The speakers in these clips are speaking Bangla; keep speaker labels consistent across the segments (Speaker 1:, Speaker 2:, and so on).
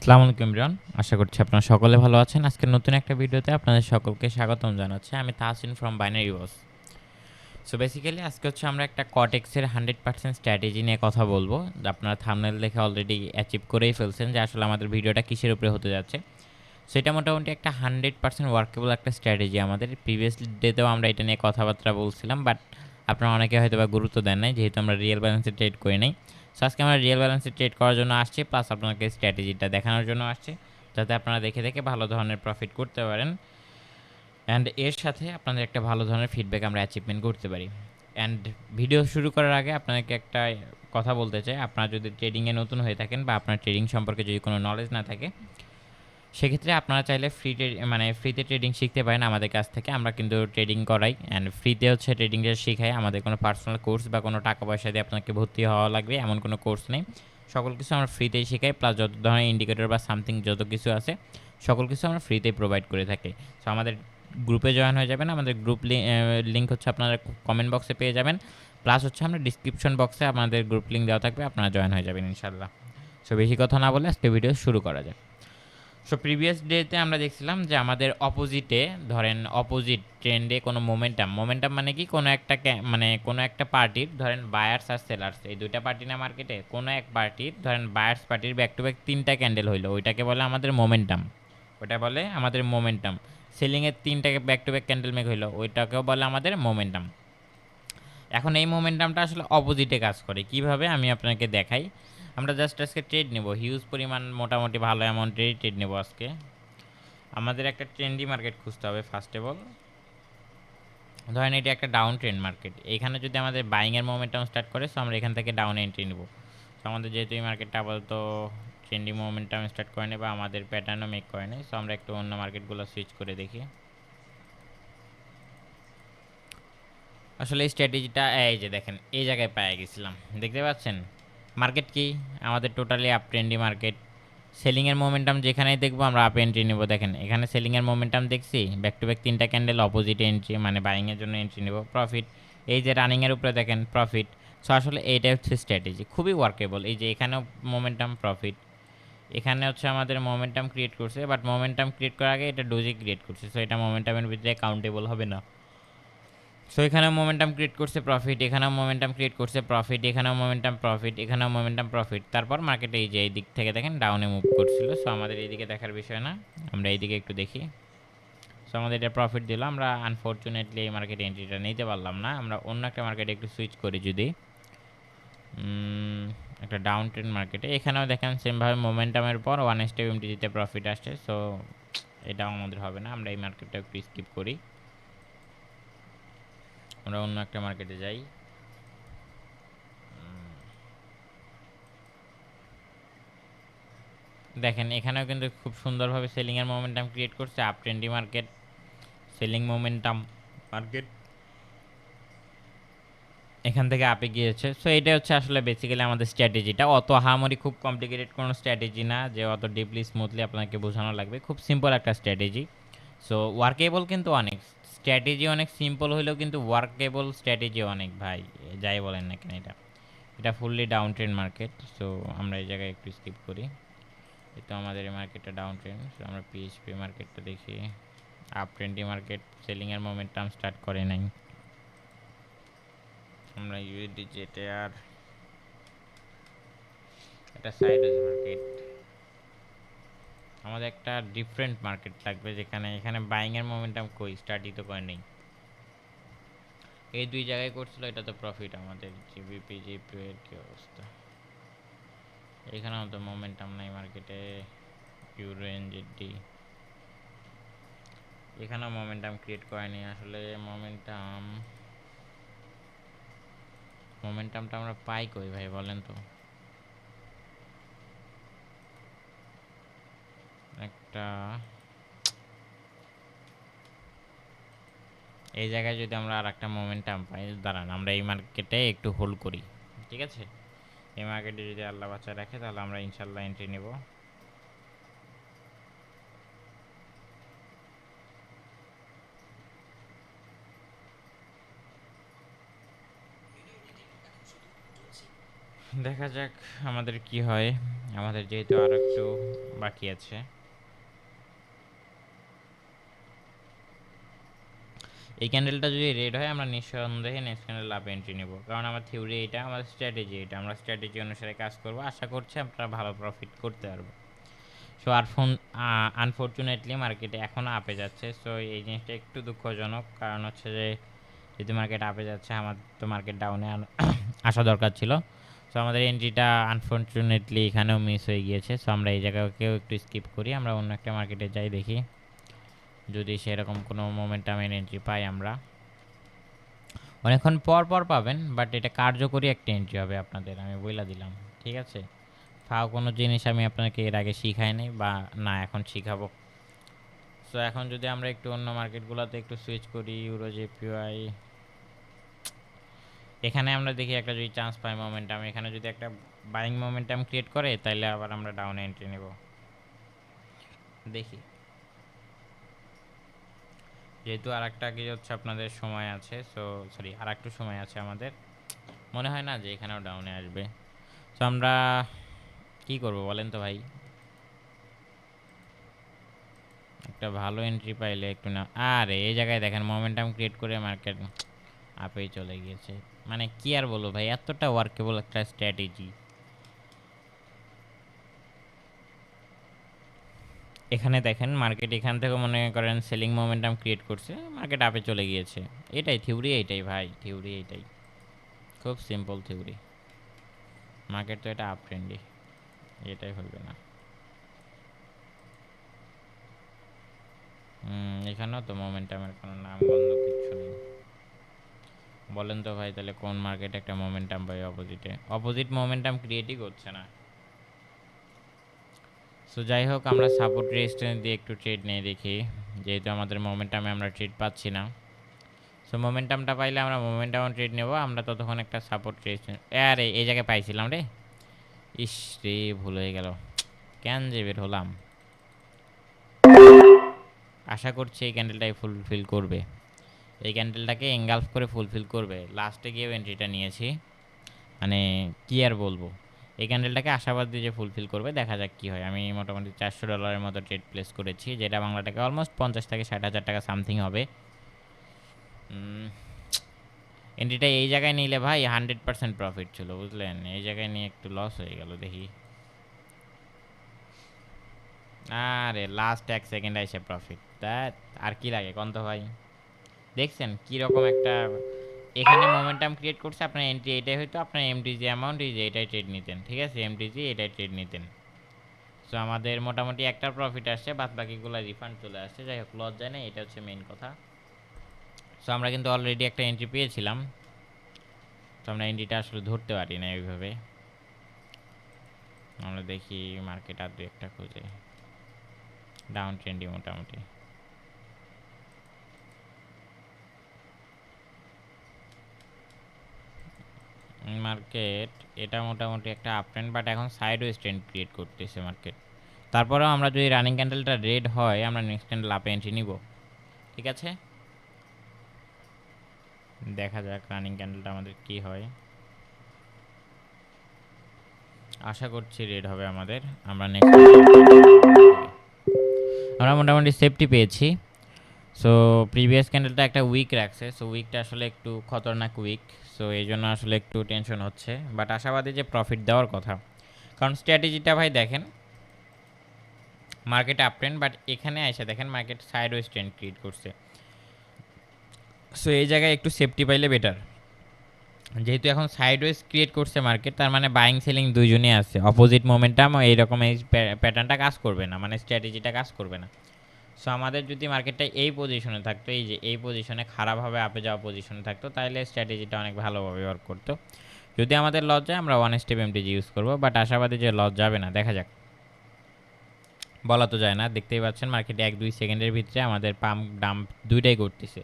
Speaker 1: আসসালামু আলাইকুম, ইমরান। আশা করছি আপনারা সকলে ভালো আছেন। আজকে নতুন একটা ভিডিওতে আপনাদের সকলকে স্বাগতম জানাচ্ছি। আমি Tahsin from binary boss so basically আজকে হচ্ছে আমরা একটা কটেক্সের হান্ড্রেড পার্সেন্ট স্ট্র্যাটেজি নিয়ে কথা বলব। আপনারা থামনেল দেখে অলরেডি অ্যাচিভ করেই ফেলছেন যে আসলে আমাদের ভিডিওটা কিসের উপরে হতে যাচ্ছে। সেটা মোটামুটি একটা হান্ড্রেড পার্সেন্ট ওয়ার্কেবল একটা স্ট্র্যাটেজি আমাদের। প্রিভিয়াস ডেতেও আমরা এটা নিয়ে কথাবার্তা বলছিলাম বাট আপনারা অনেকে হয়তো বা গুরুত্ব দেন নাই, যেহেতু আমরা রিয়েল ব্যালেন্সে ট্রেড করে নাই। সো আজকে আমরা রিয়েল ব্যালেন্সে ট্রেড করার জন্য আসছি প্লাস আপনাকে স্ট্র্যাটেজিটা দেখানোর জন্য আসছি, যাতে আপনারা দেখে দেখে ভালো ধরনের প্রফিট করতে পারেন। অ্যান্ড এর সাথে আপনাদের একটা ভালো ধরনের ফিডব্যাক আমরা অ্যাচিভমেন্ট করতে পারি। অ্যান্ড ভিডিও শুরু করার আগে আপনাদেরকে একটা কথা বলতে চাই। আপনারা যদি ট্রেডিংয়ে নতুন হয়ে থাকেন বা আপনার ট্রেডিং সম্পর্কে যদি কোনো নলেজ না থাকে সেক্ষেত্রে আপনারা চাইলে ফ্রি মানে ফ্রিতে ট্রেডিং শিখতে পারেন আমাদের কাছ থেকে। আমরা কিন্তু ট্রেডিং করাই অ্যান্ড ফ্রিতে হচ্ছে ট্রেডিংটা শেখাই। আমাদের কোনো পার্সোনাল কোর্স বা কোনো টাকা পয়সা দিয়ে আপনাকে ভর্তি হওয়া লাগবে, এমন কোনো কোর্স নেই। সকল কিছু আমরা ফ্রিতেই শেখাই প্লাস যত ধরনের ইন্ডিকেটর বা সামথিং যত কিছু আছে, সকল কিছু আমরা ফ্রিতেই প্রোভাইড করে থাকি। সো আমাদের গ্রুপে জয়েন হয়ে যাবেন। আমাদের গ্রুপ লিঙ্ক হচ্ছে আপনারা কমেন্ট বক্সে পেয়ে যাবেন। প্লাস হচ্ছে আমরা ডিসক্রিপশন বক্সে আমাদের গ্রুপ লিঙ্ক দেওয়া থাকবে, আপনারা জয়েন হয়ে যাবেন ইনশাল্লাহ সো বেশি কথা না বলে আজকে ভিডিও শুরু করা যায় সো প্রিভিয়াস ডেতে আমরা দেখছিলাম যে আমাদের অপোজিটে ধরেন অপোজিট ট্রেন্ডে কোনো মোমেন্টাম মোমেন্টাম মানে কি? কোনো একটা মানে কোনো একটা পার্টির ধরেন বায়ার্স আর সেলার্স এই দুইটা পার্টি না মার্কেটে কোনো এক পার্টির ধরেন বায়ার্স পার্টির ব্যাক টু ব্যাক তিনটা ক্যান্ডেল হইল। ওইটাকে বলে আমাদের মোমেন্টাম ওটা বলে আমাদের মোমেন্টাম সেলিংয়ের তিনটাকে back to back candle make হইল। ওইটাকেও বলে আমাদের মোমেন্টাম এখন এই মোমেন্টামটা আসলে অপোজিটে কাজ করে। কীভাবে? আমি আপনাকে দেখাই। আমরা জাস্ট আজকে ট্রেড নেব। হিউজ পরিমাণ মোটামুটি ভালো অ্যামাউন্টেরই ট্রেড নেব আজকে। আমাদের একটা ট্রেন্ডি মার্কেট খুঁজতে হবে ফার্স্ট অফ অল ধরেন এটা একটা ডাউন ট্রেন্ড মার্কেট এখানে যদি আমাদের বাইংয়ের মোমেন্টাম স্টার্ট করে সো আমরা এখান থেকে ডাউন এন্ট্রি নেব। সো আমাদের যেহেতু এই মার্কেটটা আপাতত ট্রেন্ডি মোমেন্টাম স্টার্ট করে বা আমাদের প্যাটার্নও মেক করে নেই সো আমরা একটু অন্য মার্কেটগুলো সুইচ করে দেখি। আসলে এই স্ট্র্যাটেজিটা এই যে দেখেন, এই জায়গায় পেয়ে গেছিলাম। দেখতে পাচ্ছেন? মার্কেট কি? আমাদের টোটালি আপ ট্রেন্ডি মার্কেট সেলিংয়ের মোমেন্টাম যেখানেই দেখব, আমরা আপ এন্ট্রি নেব। দেখেন, এখানে সেলিংয়ের মোমেন্টাম দেখছি ব্যাক টু ব্যাক তিনটা ক্যান্ডেল অপোজিট এন্ট্রি মানে বাইংয়ের জন্য এন্ট্রি নেব। প্রফিট এই যে রানিংয়ের উপরে দেখেন প্রফিট সো আসলে এইটাই হচ্ছে স্ট্র্যাটেজি খুবই ওয়ার্কেবল এই যে এখানেও মোমেন্টাম প্রফিট এখানে হচ্ছে আমাদের মোমেন্টাম ক্রিয়েট করছে বাট মোমেন্টাম ক্রিয়েট করার আগে এটা ডোজি ক্রিয়েট করছে। সো এটা মোমেন্টামের ভিতরে কাউন্টেবল হবে না। সো এখানেও মোমেন্টাম ক্রিয়েট করছে প্রফিট এখানেও মোমেন্টাম ক্রিয়েট করছে প্রফিট এখানেও মোমেন্টাম প্রফিট এখানেও মোমেন্টাম প্রফিট তারপর মার্কেটে এই যে এই দিক থেকে দেখেন ডাউনে মুভ করছিল। সো আমাদের এইদিকে দেখার বিষয় না, আমরা এইদিকে একটু দেখি। সো আমাদের এটা প্রফিট দিল। আমরা আনফর্চুনেটলি এই মার্কেটে এন্ট্রিটা নিতে পারলাম না। আমরা অন্য একটা মার্কেটে একটু সুইচ করি যদি। একটা ডাউন ট্রেন্ড মার্কেটে এখানেও দেখেন সেমভাবে মোমেন্টামের পর ওয়ান স্টেপ এমটিজিতে প্রফিট আসছে। সো এটাও আমাদের হবে না। আমরা এই মার্কেটটা একটু স্কিপ করি। আমরা অন্য একটা মার্কেটে যাই। দেখেন, এখানেও কিন্তু খুব সুন্দরভাবে সেলিংয়ের মোমেন্টাম ক্রিয়েট করছে up trendy market selling momentum market এখান থেকে আপে গিয়েছে। সো এটা হচ্ছে আসলে বেসিক্যালি আমাদের স্ট্র্যাটেজিটা অত হামারি খুব কমপ্লিকেটেড কোনো স্ট্র্যাটেজি না যে অত ডিপলি স্মুথলি আপনাকে বোঝানো লাগবে। খুব সিম্পল একটা স্ট্র্যাটেজি সো ওয়ার্কেবল কিন্তু অনেক। স্ট্র্যাটেজি অনেক সিম্পল হলেও কিন্তু ওয়ার্কেবল স্ট্র্যাটেজি অনেক ভাই, যাই বলেন না কেন এটা। এটা fully down trend market so আমরা এই জায়গায় একটু স্কিপ করি। তো আমাদের এই মার্কেটটা ডাউন ট্রেন্ড সো আমরা পিএইচপি মার্কেটটা দেখি। আপ ট্রেন্ডি মার্কেট সেলিংয়ের মোমেন্টাম স্টার্ট করে নাই। আমরা ইউএসডি যেতে আর এটা সাইড মার্কেট আমাদের একটা ডিফারেন্ট মার্কেট লাগবে যেখানে, এখানে বাইং এর মোমেন্টাম কই? স্টার্টই তো করে নেই। এই দুই জায়গায় করছিল, এটা তো প্রফিট আমাদের জিবিপি জিপি এর কি অবস্থা? এখানেও তো মোমেন্টাম নাই মার্কেটে ইউরো এনজেডি এখানেও মোমেন্টাম ক্রিয়েট করেনি আসলে মোমেন্টাম মোমেন্টামটা আমরা পাই কই ভাই, বলেন তো? একটা এই জায়গায় যদি আমরা আর একটা মোমেন্টাম পাই, দাঁড়ান, আমরা এই মার্কেটে একটু হোল্ড করি, ঠিক আছে? এই মার্কেটে যদি আল্লাহ বাচ্চা রাখে, তাহলে আমরা ইনশাল্লাহ এন্ট্রি নেব। দেখা যাক আমাদের কি হয়। আমাদের যেহেতু আর একটু বাকি আছে। এই ক্যান্ডেলটা যদি রেড হয়, আমরা নিঃসন্দেহে নেক্সট ক্যান্ডেল লাভ এন্ট্রি নেব। কারণ আমার থিওরি এটা, আমার স্ট্র্যাটেজি এটা। আমরা স্ট্র্যাটেজি অনুসারে কাজ করব। আশা করছি আমরা ভালো প্রফিট করতে পারব সো আর ফোন আনফর্চুনেটলি মার্কেটে এখনও আপে যাচ্ছে। সো এই জিনিসটা একটু দুঃখজনক। কারণ হচ্ছে যে যদি মার্কেট আপে যাচ্ছে, আমার তো মার্কেট ডাউনে আসা দরকার ছিল। সো আমাদের এন্ট্রিটা আনফর্চুনেটলি এখানেও মিস হয়ে গিয়েছে। সো আমরা এই জায়গাকেও একটু স্কিপ করি। আমরা অন্য একটা মার্কেটে যাই দেখি। যদি সেরকম কোনো মোমেন্টামের এন্ট্রি পাই আমরা। অনেকক্ষণ পর পর পাবেন বাট এটা কার্যকরী একটা এন্ট্রি হবে আপনাদের, আমি বইলা দিলাম, ঠিক আছে? ফাও কোনো জিনিস আমি আপনাকে এর আগে শিখাই নাই বা না, এখন শিখাবো। সো এখন যদি আমরা একটু অন্য মার্কেটগুলোতে একটু সুইচ করি ইউরো জেপিআই এখানে আমরা দেখি একটা যদি চান্স পাই মোমেন্টাম এখানে যদি একটা বাইং মোমেন্টাম ক্রিয়েট করে তাহলে আবার আমরা ডাউনে এন্ট্রি নেব। দেখি। যেহেতু আর একটা কি হচ্ছে আপনাদের সময় আছে সো সরি আর একটু সময় আছে আমাদের। মনে হয় না যে এখানেও ডাউনে আসবে। সো আমরা কি করব বলেন তো ভাই? একটা ভালো এন্ট্রি পাইলে একটু না, আরে এই জায়গায় দেখেন মোমেন্টাম ক্রিয়েট করে মার্কেট আপেই চলে গিয়েছে। মানে কি আর বলব ভাই, এতটা ওয়ার্কেবল একটা স্ট্র্যাটেজি এখানে দেখেন মার্কেট এখান থেকে মনে করেন সেলিং মোমেন্টাম ক্রিয়েট করছে মার্কেট আপে চলে গিয়েছে। এটাই থিওরি এইটাই ভাই থিওরি এইটাই খুব সিম্পল থিওরি মার্কেট তো এটা আপ ট্রেন্ডি এটাই হবে না। এখানেও তো মোমেন্টামের কোনো নাম বন্ধ কিচ্ছু নেই। বলেন তো ভাই, তাহলে কোন মার্কেটে একটা মোমেন্টাম পাই অপোজিটে অপোজিট মোমেন্টাম ক্রিয়েটই করছে না। সো যাই হোক আমরা সাপোর্ট রেজিস্ট্যান্স দিয়ে একটু ট্রেড নিয়ে দেখি। যেহেতু আমাদের মোমেন্টামে আমরা ট্রেড পাচ্ছি না। সো মোমেন্টামটা পাইলে আমরা মোমেন্টাম ট্রেড নেব। আমরা ততক্ষণ একটা সাপোর্ট রেজিস্ট্যান্স আরে, এই জায়গায় পাইছিলাম রে। ইস রে, ভুল হয়ে গেল। কেন যে বের হলাম? আশা করছি এই ক্যান্ডেলটাই ফুলফিল করবে। এই ক্যান্ডেলটাকে এঙ্গালফ করে ফুলফিল করবে। লাস্টে গিয়েও এন্ট্রিটা নিয়েছি। মানে কি আর বলব? এই ক্যান্ডেলটাকে আশাবাদ দিয়ে যে ফুলফিল করবে, দেখা যাক কী হয়। আমি মোটামুটি চারশো ডলারের মতো ট্রেড প্লেস করেছি, যেটা বাংলা টাকা অলমোস্ট পঞ্চাশ থেকে ষাট হাজার টাকা সামথিং হবে। এন্ট্রিটা এই জায়গায় নিলে ভাই হান্ড্রেড পার্সেন্ট প্রফিট ছিল, বুঝলেন? এই জায়গায় নিয়ে একটু লস হয়ে গেল, দেখি। আরে লাস্ট এক সেকেন্ড এসে প্রফিট আর কি লাগে, কন্ত ভাই? দেখছেন কীরকম একটা এখানে মোমেন্টাম ক্রিয়েট করছে, আপনার এন্ট্রি এটাই হয়তো, আপনার এমটিজি অ্যামাউন্ট এই যে এটাই ট্রেড নিতেন, ঠিক আছে? এমটিজি এটাই ট্রেড নিতেন। সো আমাদের মোটামুটি একটা প্রফিট আসছে বাদ বাকিগুলো রিফান্ড চলে আসছে, যাই হোক লস যায় না এটা হচ্ছে মেইন কথা। সো আমরা কিন্তু অলরেডি একটা এন্ট্রি পেয়েছিলাম। তো আমরা এন্ট্রিটা আসলে ধরতে পারি না এইভাবে আমরা দেখি মার্কেট আর দু একটা খুঁজে। ডাউন ট্রেন্ডি মোটামুটি। মার্কেট এটা মোটামুটি একটা আপ ট্রেন্ড বাট এখন সাইড ওয়েজ ট্রেন্ড ক্রিয়েট করতেছে মার্কেট তারপরেও আমরা যদি রানিং ক্যান্ডেলটা রেড হয়, আমরা নেক্সট ক্যান্ডেল আপে এন্ট্রি নিব। ঠিক আছে? দেখা যাক রানিং ক্যান্ডেলটা আমাদের কি হয়। আশা করছি রেড হবে আমাদের। আমরা নেক্সট আমরা মোটামুটি সেফটি পেয়েছি। সো প্রিভিয়াস ক্যান্ডেলটা একটা উইক রাখছে। সো উইকটা আসলে একটু খতরনাক উইক সো এই জন্য আসলে একটু টেনশন হচ্ছে। বাট আশাবাদী যে প্রফিট দেওয়ার কথা। কারণ স্ট্র্যাটেজিটা ভাই দেখেন মার্কেট আপ ট্রেন্ড বাট এখানে এসে দেখেন market sideways trend create করছে। সো এই জায়গায় একটু সেফটি পাইলে বেটার যেহেতু এখন সাইড ওয়েজ ক্রিয়েট করছে মার্কেট তার মানে বাইং সেলিং দুইজনই আছে। অপোজিট মোমেন্টাম এইরকম এই প্যাটার্নটা কাজ করবে না। মানে স্ট্র্যাটেজিটা কাজ করবে না। সো আমাদের যদি মার্কেটটা এই পজিশনে থাকতো, এই যে এই পজিশনে খারাপভাবে আপে যাওয়া পজিশনে থাকতো তাহলে স্ট্র্যাটেজিটা অনেক ভালোভাবে ওয়ার্ক করতো। যদি আমাদের লস যায় আমরা ওয়ান স্টেপ এমটিজি ইউজ করব বাট আশাবাদী যে লস যাবে না, দেখা যাক। বলা তো যায় না, দেখতেই পাচ্ছেন মার্কেটে এক দুই সেকেন্ডের ভিতরে আমাদের পাম্প ডাম্প দুইটাই করতেছে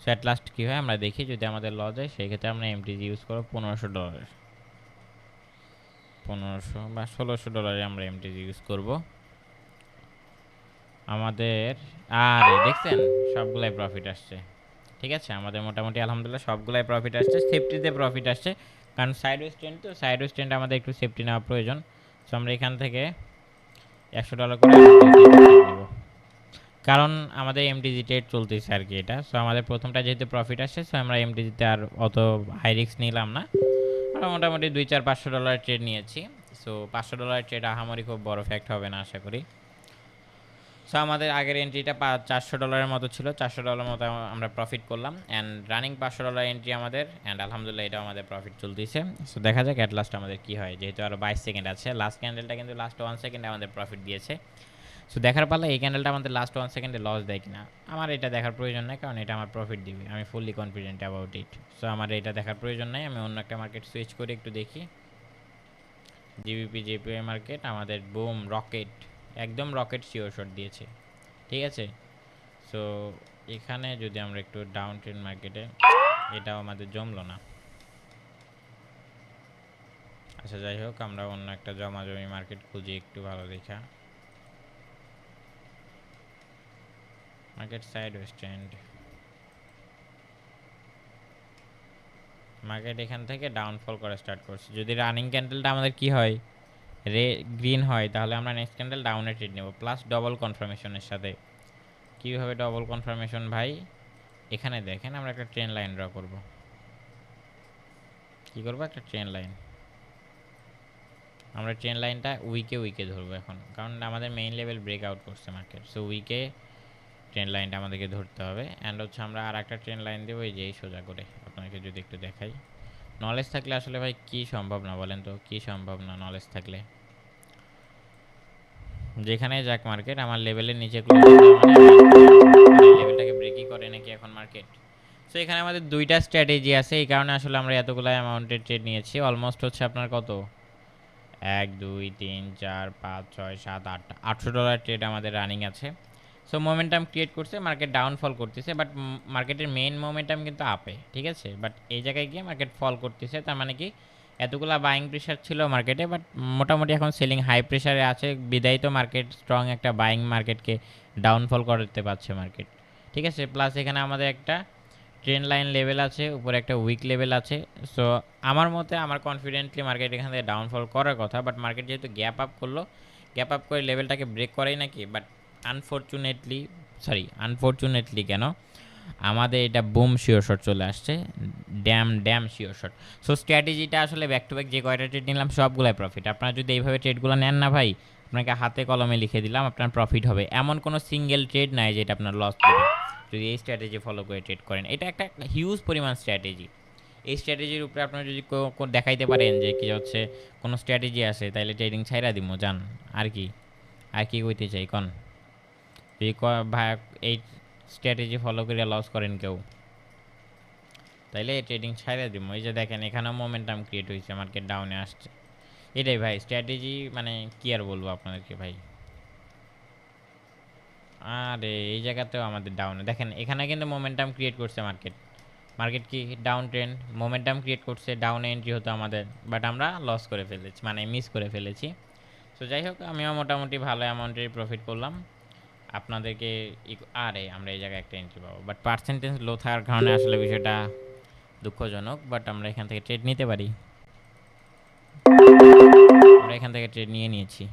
Speaker 1: সো অ্যাট লাস্ট কী হয়, আমরা দেখি যদি আমাদের লস যায় সেই ক্ষেত্রে আমরা এমটিজি ইউজ করব পনেরোশো ডলারের পনেরোশো বা ষোলোশো ডলারে আমরা এমটিজি ইউজ করব। আমাদের, আরে দেখছেন, সবগুলাই প্রফিট আসছে। ঠিক আছে? আমাদের মোটামুটি আলহামদুলিল্লাহ সবগুলাই প্রফিট আসছে সেফটিতে প্রফিট আসছে। কারণ সাইড স্ট্যান্ড তো সাইড স্ট্যান্ড আমাদের একটু সেফটি নেওয়া প্রয়োজন। সো আমরা এখান থেকে একশো ডলার করে কারণ আমাদের এমটিজি ট্রেড চলতেছে আর কি এটা। সো আমাদের প্রথমটা যেহেতু প্রফিট আসছে সো আমরা এমটিজিতে আর অত হাই রিস্ক নিলাম না। আমরা মোটামুটি দুই, চার, পাঁচশো ডলার ট্রেড নিয়েছি। সো পাঁচশো ডলার ট্রেড আহামরি খুব বড় ফ্যাক্ট হবে না, আশা করি। সো আমাদের আগের এন্ট্রিটা চারশো ডলারের মতো ছিল। চারশো ডলার মতো আমরা প্রফিট করলাম। অ্যান্ড রানিং পাঁচশো ডলার এন্ট্রি আমাদের। অ্যান্ড আলহামদুলিল্লাহ, এটাও আমাদের প্রফিট চলতেছে। সো দেখা যাক অ্যাট লাস্ট আমাদের কী হয়। যেহেতু আরও বাইশ সেকেন্ড আছে। লাস্ট ক্যান্ডেলটা কিন্তু লাস্ট ওয়ান সেকেন্ডে আমাদের প্রফিট দিয়েছে। সো দেখার পালা এই ক্যান্ডেলটা আমাদের লাস্ট ওয়ান সেকেন্ডে লস দেয় কিনা? আমার এটা দেখার প্রয়োজন নেই, কারণ এটা আমার প্রফিট দিবে। আমি fully confident about it so আমার এটা দেখার প্রয়োজন নেই। আমি অন্য একটা মার্কেট সুইচ করে একটু দেখি। জিবিপি জেপিআই মার্কেট আমাদের বুম রকেট একদম রকেট শিওর শট দিয়েছে। ঠিক আছে? সো এখানে যদি আমরা একটু ডাউন ট্রেন মার্কেটে এটাও আমাদের জমলো না। আচ্ছা যাই হোক, আমরা অন্য একটা জমা জমি মার্কেট খুঁজি একটু ভালো দেখা। মার্কেট সাইড স্ট্যান্ড মার্কেট এখান থেকে ডাউনফল করা স্টার্ট করছে। যদি রানিং ক্যান্ডেলটা আমাদের কি হয়? রে গ্রিন হয়, তাহলে আমরা নেক্সট ক্যান্ডেল ডাউনে ট্রেড নেব। প্লাস ডবল কনফার্মেশনের সাথে। কীভাবে ডবল কনফার্মেশন ভাই? এখানে দেখেন, আমরা একটা ট্রেন লাইন ড্র করব। কি করব? একটা ট্রেন লাইন আমরা ট্রেন লাইনটা উইকে উইকে ধরবো এখন। কারণ আমাদের মেইন লেভেল ব্রেক আউট করছে মার্কেট সো উইকে ট্রেন লাইনটা আমাদেরকে ধরতে হবে। অ্যান্ড হচ্ছে আমরা আর একটা ট্রেন লাইন দেবো, এই যে সোজা করে। আপনাকে যদি একটু দেখাই। নলেজ থাকলে আসলে ভাই, কি সম্ভব না বলেন তো? কি সম্ভব না নলেজ থাকলে? যেখানে যাক মার্কেট আমার লেভেলের নিচে লেভেলটাকে ব্রেকই করে নাকি এখন মার্কেট সো এখানে আমাদের দুইটা স্ট্র্যাটেজি আছে। এই কারণে আসলে আমরা এতগুলো অ্যামাউন্টের ট্রেড নিয়েছি। অলমোস্ট হচ্ছে আপনার কত? এক, দুই, তিন, চার, পাঁচ, ছয়, সাত, আট আটশো ডলার ট্রেড আমাদের রানিং আছে। সো মোমেন্টাম ক্রিয়েট করছে মার্কেট ডাউনফল করতেছে বাট মার্কেটের মেইন মোমেন্টাম কিন্তু আপে ঠিক আছে? বাট এই জায়গায় গিয়ে মার্কেট ফল করতেছে, তার মানে কি? এতগুলা বাইং প্রেশার ছিল মার্কেটে বাট মোটামুটি এখন সেলিং হাই প্রেশারে আছে। বিদায়িত মার্কেট স্ট্রং একটা বাইং মার্কেটকে ডাউনফল করতে পারছে মার্কেট ঠিক আছে প্লাস এখানে আমাদের একটা ট্রেন লাইন লেভেল আছে, উপরে একটা উইক লেভেল আছে। সো আমার মতে আমার কনফিডেন্টলি মার্কেট এখান থেকে ডাউনফল করার কথা বাট মার্কেট যেহেতু গ্যাপ আপ করল গ্যাপ আপ করে লেভেলটাকে ব্রেক করেই নাকি? বাট আনফর্চুনেটলি সরি আনফর্চুনেটলি কেন? আমাদের এটা বুম শিওর শট চলে আসছে। Damn damn sure shot so স্ট্র্যাটেজিটা আসলে ব্যাক টু ব্যাক যে কয়টা ট্রেড নিলাম, সবগুলাই প্রফিট আপনারা যদি এইভাবে ট্রেডগুলো নেন না ভাই, আপনাকে হাতে কলমে লিখে দিলাম, আপনার প্রফিট হবে। এমন কোনো সিঙ্গেল ট্রেড নাই যেটা আপনার লস দেবে। যদি এই স্ট্র্যাটেজি ফলো করে ট্রেড করেন। এটা একটা হিউজ পরিমাণ স্ট্র্যাটেজি এই স্ট্র্যাটেজির উপরে আপনারা যদি দেখাইতে পারেন যে কি হচ্ছে, কোনো স্ট্র্যাটেজি আছে তাহলে ট্রেডিং ছাইরা দিব যান, আর কি? আর কি কইতে চাই, কন? যদি ভাই, এই স্ট্র্যাটেজি ফলো করে লস করেন কেউ। তাইলে ট্রেডিং ছাইরা দিব এই যে দেখেন, এখানেও মোমেন্টাম ক্রিয়েট হয়েছে মার্কেট ডাউনে আসছে। এটাই ভাই, স্ট্র্যাটেজি মানে কি আর বলব আপনাদেরকে ভাই? আরে, এই জায়গাতেও আমাদের ডাউনে দেখেন, এখানে কিন্তু মোমেন্টাম ক্রিয়েট করছে মার্কেট মার্কেট কি ডাউন ট্রেন্ড মোমেন্টাম ক্রিয়েট করছে ডাউনে এন্ট্রি হতো আমাদের। বাট আমরা লস করে ফেলেছি মানে মিস করে ফেলেছি। সো যাই হোক, আমিও মোটামুটি ভালো অ্যামাউন্টের প্রফিট করলাম। আপনাদেরকে আরে আমরা এই জায়গায় একটা এন্ট্রি পাবো। বাট পার্সেন্টেজ লো থাকার কারণে আসলে বিষয়টা দুঃখজনক বাট আমরা এখান থেকে ট্রেড নিতে পারি। আমরা এখান থেকে ট্রেড নিয়ে নিয়েছি।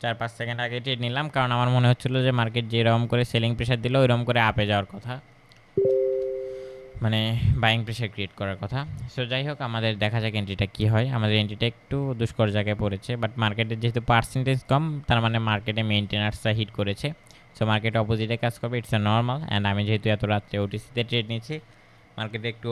Speaker 1: চার পাঁচ সেকেন্ড আগে ট্রেড নিলাম, কারণ আমার মনে হচ্ছিল যে মার্কেট যেরকম করে সেলিং প্রেশার দিল, ওইরকম করে আপে যাওয়ার কথা। মানে বাইং প্রেশার ক্রিয়েট করার কথা। সো যাই হোক আমাদের দেখা যাক এন্ট্রিটা কী হয়। আমাদের এন্ট্রিটা একটু দুষ্কর জায়গায় পড়েছে বাট মার্কেটের যেহেতু পার্সেন্টেজ কম, তার মানে মার্কেটে মেনটেনার্সটা হিট করেছে। সো মার্কেট অপোজিটে কাজ করবে ইটস এ নর্মাল অ্যান্ড আমি যেহেতু এত রাত্রে ওটিসিতে ট্রেড নিচ্ছি মার্কেটে একটু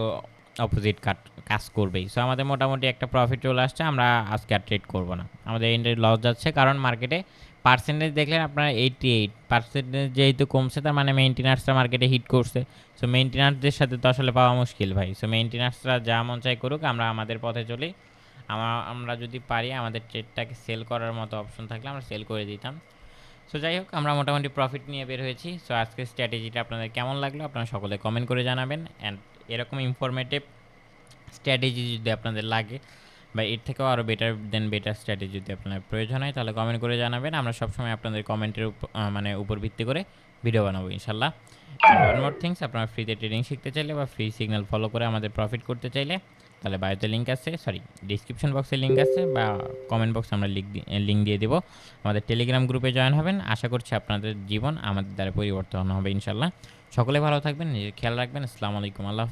Speaker 1: অপোজিট কাট, কাজ করবেই। সো আমাদের মোটামুটি একটা প্রফিট চলে আসছে, আমরা আজকে আর ট্রেড করব না। আমাদের এন্ট্রি লস যাচ্ছে, কারণ মার্কেটে পার্সেন্টেজ দেখলেন আপনার এইটটি এইট পার্সেন্টেজ যেহেতু কমছে, তার মানে মেনটেনার্সটা মার্কেটে হিট করছে। সো মেনটেনার্সদের সাথে তো আসলে পাওয়া মুশকিল ভাই। সো মেনটেনার্সরা যা মন চাই করুক, আমরা আমাদের পথে চলি। আমরা আমরা যদি পারি, আমাদের ট্রেডটাকে সেল করার মতো অপশন থাকলে আমরা সেল করে দিতাম। সো যাই হোক, আমরা মোটামুটি প্রফিট নিয়ে বের হয়েছি। সো আজকের স্ট্র্যাটেজিটা আপনাদের কেমন লাগল, আপনারা সকলে কমেন্ট করে জানাবেন। অ্যান্ড এরকম ইনফরমেটিভ স্ট্র্যাটেজি যদি আপনাদের লাগে বা এর থেকেও আরও বেটার দেন বেটার স্ট্র্যাটেজি যদি আপনার প্রয়োজন হয়, তাহলে কমেন্ট করে জানাবেন। আমরা সবসময় আপনাদের কমেন্টের মানে উপর ভিত্তি করে ভিডিও বানাবো ইনশাল্লাহ ওয়ান মোর থিংস আপনারা ফ্রিতে ট্রেডিং শিখতে চাইলে বা ফ্রি সিগন্যাল ফলো করে আমাদের প্রফিট করতে চাইলে, তাহলে বায়োতে লিঙ্ক আছে সরি ডিসক্রিপশন বক্সে লিঙ্ক আছে, বা কমেন্ট বক্সে আমরা লিঙ্ক লিঙ্ক দিয়ে দেবো। আমাদের টেলিগ্রাম গ্রুপে জয়েন হবেন, আশা করছি আপনাদের জীবন আমাদের দ্বারা পরিবর্তন হবে ইনশাল্লাহ সকলে ভালো থাকবেন, নিজের খেয়াল রাখবেন, আসসালামু আলাইকুম, আল্লাহ।